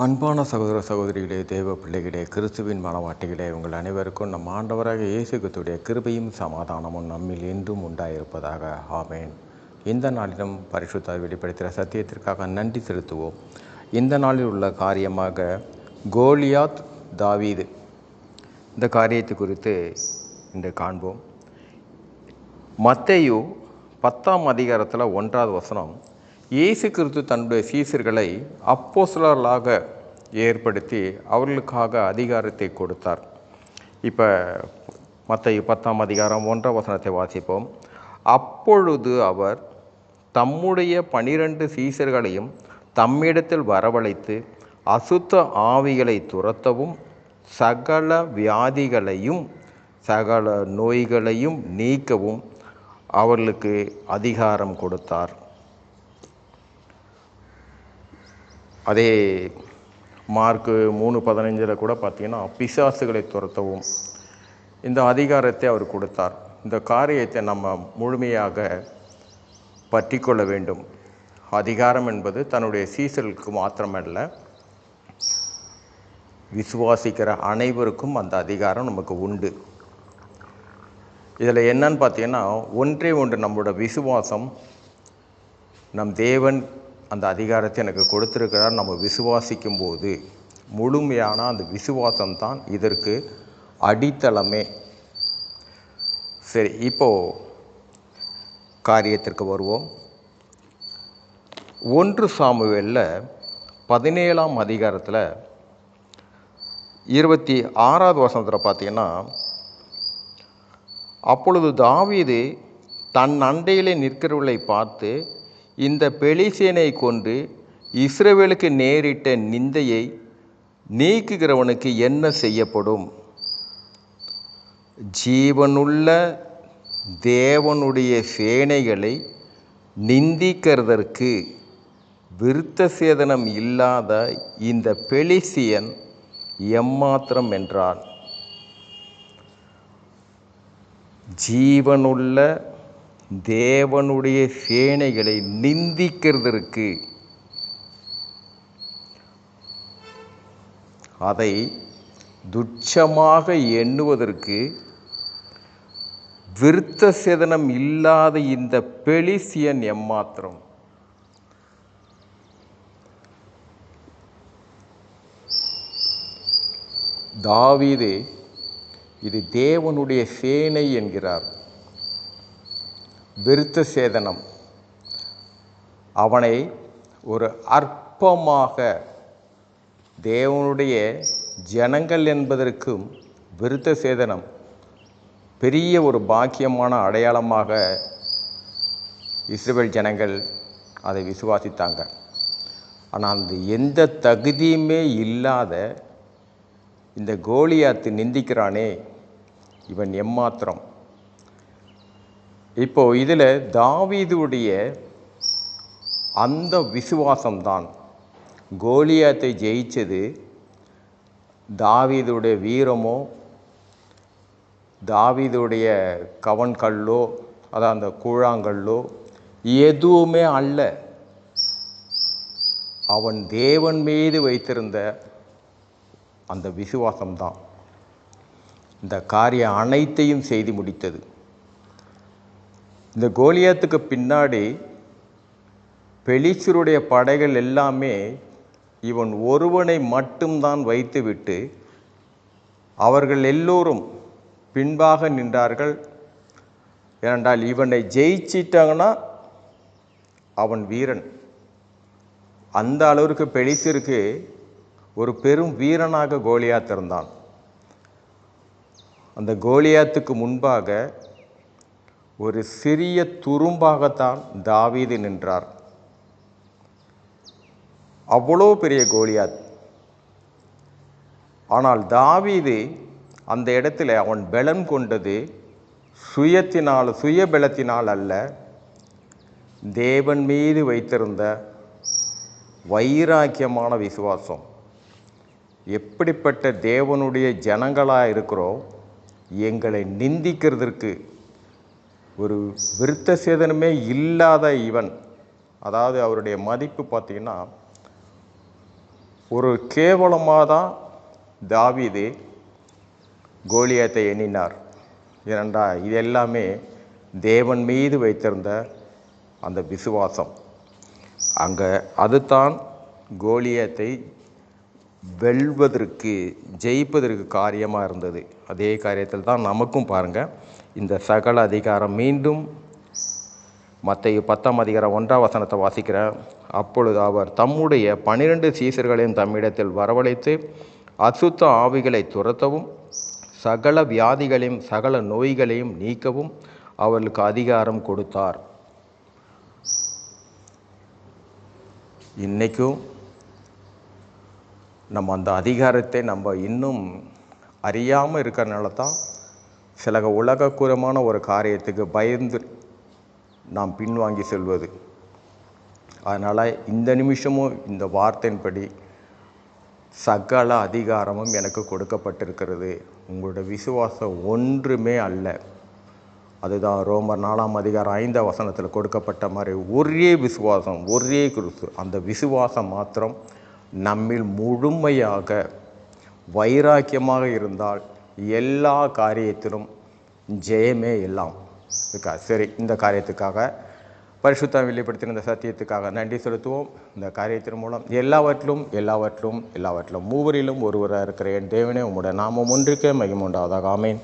அன்பான சகோதர சகோதரிகளே தேவ பிள்ளைகளே கிறிஸ்துவின் மனவாட்டிகளே உங்கள் அனைவருக்கும் நம் ஆண்டவராக இயேசுகத்துடைய கிருபையும் சமாதானமும் நம்மில் என்றும் உண்டாயிருப்பதாக. ஆமேன். இந்த நாளிலும் பரிசுத்த வெளிப்படுத்துகிற சத்தியத்திற்காக நன்றி செலுத்துவோம். இந்த நாளில் உள்ள காரியமாக கோலியாத் தாவீது. இந்த காரியத்தை குறித்து இன்று காண்போம். மத்தையு பத்தாம் அதிகாரத்தில் ஒன்றாவது வசனம் இயேசு கிறிஸ்து தன்னுடைய சீசர்களை அப்போசலர்களாக ஏற்படுத்தி அவர்களுக்காக அதிகாரத்தை கொடுத்தார். இப்போ மற்ற பத்தாம் அதிகாரம் ஒன்றாம் வசனத்தை வாசிப்போம். அப்பொழுது அவர் தம்முடைய பனிரெண்டு சீசர்களையும் தம்மிடத்தில் வரவழைத்து அசுத்த ஆவிகளை துரத்தவும் சகல வியாதிகளையும் சகல நோய்களையும் நீக்கவும் அவர்களுக்கு அதிகாரம் கொடுத்தார். அதே மார்க்கு மூணு பதினஞ்சில் கூட பார்த்தீங்கன்னா பிசாசுகளை துரத்தவும் இந்த அதிகாரத்தை அவர் கொடுத்தார். இந்த காரியத்தை நம்ம முழுமையாக பற்றி கொள்ள வேண்டும். அதிகாரம் என்பது தன்னுடைய சீசர்களுக்கு மாத்திரமல்ல விசுவாசிக்கிற அனைவருக்கும் அந்த அதிகாரம் நமக்கு உண்டு. இதில் என்னன்னு பார்த்தீங்கன்னா ஒன்றே ஒன்று நம்மளோட விசுவாசம் நம் தேவன் அந்த அதிகாரத்தை எனக்கு கொடுத்துருக்கிறார். நம்ம விசுவாசிக்கும் போது முழுமையான அந்த விசுவாசம்தான் இதற்கு அடித்தளமே. சரி இப்போது காரியத்திற்கு வருவோம். ஒன்று சாமுவேலில் பதினேழாம் அதிகாரத்தில் இருபத்தி ஆறாவது வசனத்தில் பார்த்தீங்கன்னா அப்பொழுது தாவீது தன் அண்டையிலே நிற்கிறவர்களை பார்த்து இந்த பெலிசேனை கொண்டு இஸ்ரவேலுக்கு நேரிட்ட நிந்தையை நீக்குகிறவனுக்கு என்ன செய்யப்படும்? ஜீவனுள்ள தேவனுடைய சேனைகளை நிந்திக்கிறதற்கு விருத்த சேதனம் இல்லாத இந்த பெலிசியன் எம்மாத்திரம் என்றான். ஜீவனுள்ள தேவனுடைய சேனைகளை நிந்திக்கிறதற்கு. அதை துச்சமாக எண்ணுவதற்கு விருத்த சேதனம் இல்லாத இந்த பெலிசியன் எம்மாத்திரம். தாவீது இது தேவனுடைய சேனை என்கிறார். விருத்த சேதனம். அவனை ஒரு அற்பமாக தேவனுடைய ஜனங்கள் என்பதற்கும் விருத்த சேதனம் பெரிய ஒரு பாக்கியமான அடையாளமாக இஸ்ரேல் ஜனங்கள் அதை விசுவாசித்தாங்க. ஆனால் அந்த எந்த தகுதியுமே இல்லாத இந்த கோலியாத்து நிந்திக்கிறானே. இவன் எம்மாத்திரம்? இப்போ இதில் தாவீதுடைய அந்த விசுவாசம்தான். கோலியாத்தை ஜெயிச்சது தாவீதுடைய வீரமோ தாவீதுடைய கவன்கல்லோ அதான் அந்த கூழாங்கல்லோ எதுவுமே அல்ல. அவன் தேவன் மீது வைத்திருந்த அந்த விசுவாசம்தான். இந்த காரியம் அனைத்தையும் செய்து முடித்தது. இந்த கோலியாத்துக்கு பின்னாடி பெலிச்சருடைய படைகள் எல்லாமே இவன் ஒருவனை மட்டும்தான் வைத்துவிட்டு அவர்கள் எல்லோரும் பின்பாக நின்றார்கள். ஏனென்றால் இவனை ஜெயிச்சிட்டாங்கன்னா அவன் வீரன். அந்த அளவிற்கு பெலிசிற்கு ஒரு பெரும் வீரனாக கோலியாத் இருந்தான். அந்த கோலியாத்துக்கு முன்பாக ஒரு சிறிய துரும்பாகத்தான் தாவீது நின்றார். அவ்வளோ பெரிய கோலியாத். ஆனால் தாவீது அந்த இடத்துல அவன் பலம் கொண்டது சுயத்தினால் சுய பலத்தினால் அல்ல. தேவன் மீது வைத்திருந்த வைராக்கியமான விசுவாசம். எப்படிப்பட்ட தேவனுடைய ஜனங்களாக இருக்கிறோம் எங்களை நிந்திக்கிறதற்கு ஒரு விருத்த சேதனமே இல்லாத இவன். அதாவது அவருடைய மதிப்பு பார்த்தீங்கன்னா ஒரு கேவலமாக தான் தாவிது கோலியாத்தை எண்ணினார். ஏனென்றா இது எல்லாமே தேவன் மீது வைத்திருந்த அந்த விசுவாசம். அங்கே அதுதான் கோலியத்தை வெல்வதற்கு ஜெயிப்பதற்கு காரியமாக இருந்தது. அதே காரியத்தில் தான் நமக்கும் பாருங்கள் இந்த சகல அதிகாரம் மீண்டும் மற்ற பத்தாம் அதிகாரம் ஒன்றாம் வசனத்தை வாசிக்கிறேன் அப்பொழுது அவர் தம்முடைய பனிரெண்டு சீசர்களையும் தம்மிடத்தில் வரவழைத்து அசுத்த ஆவிகளை துரத்தவும் சகல வியாதிகளையும் சகல நோய்களையும் நீக்கவும் அவர்களுக்கு அதிகாரம் கொடுத்தார். இன்றைக்கும் நம்ம அந்த அதிகாரத்தை நம்ம இன்னும் அறியாமல் இருக்கிறனால தான் சில உலகக்கூறமான ஒரு காரியத்துக்கு பயந்து நாம் பின்வாங்கி செல்வது. அதனால் இந்த நிமிஷமும் இந்த வார்த்தையின்படி சகல அதிகாரமும் எனக்கு கொடுக்கப்பட்டிருக்கிறது. உங்களோட விசுவாசம் ஒன்றுமே அல்ல. அதுதான் ரோமர் நாலாம் அதிகாரம் ஐந்தாம் வசனத்தில் கொடுக்கப்பட்ட மாதிரி ஒரே விசுவாசம் ஒரே கிறிஸ்து. அந்த விசுவாசம் மாத்திரம் நம்மில் முழுமையாக வைராக்கியமாக இருந்தால் எல்லா காரியத்திலும் ஜெயமே எல்லாம். இருக்கா? சரி இந்த காரியத்துக்காக பரிசுத்தம் வெளிப்படுத்தின இந்த சத்தியத்துக்காக நன்றி செலுத்துவோம். இந்த காரியத்தின் மூலம் எல்லாவற்றிலும் எல்லாவற்றிலும் எல்லாவற்றிலும் மூவரிலும் ஒருவராக இருக்கிற என் தேவனே உம்முடைய நாமம் ஒன்றுக்கே மகிமுண்டாவதாக ஆமேன்.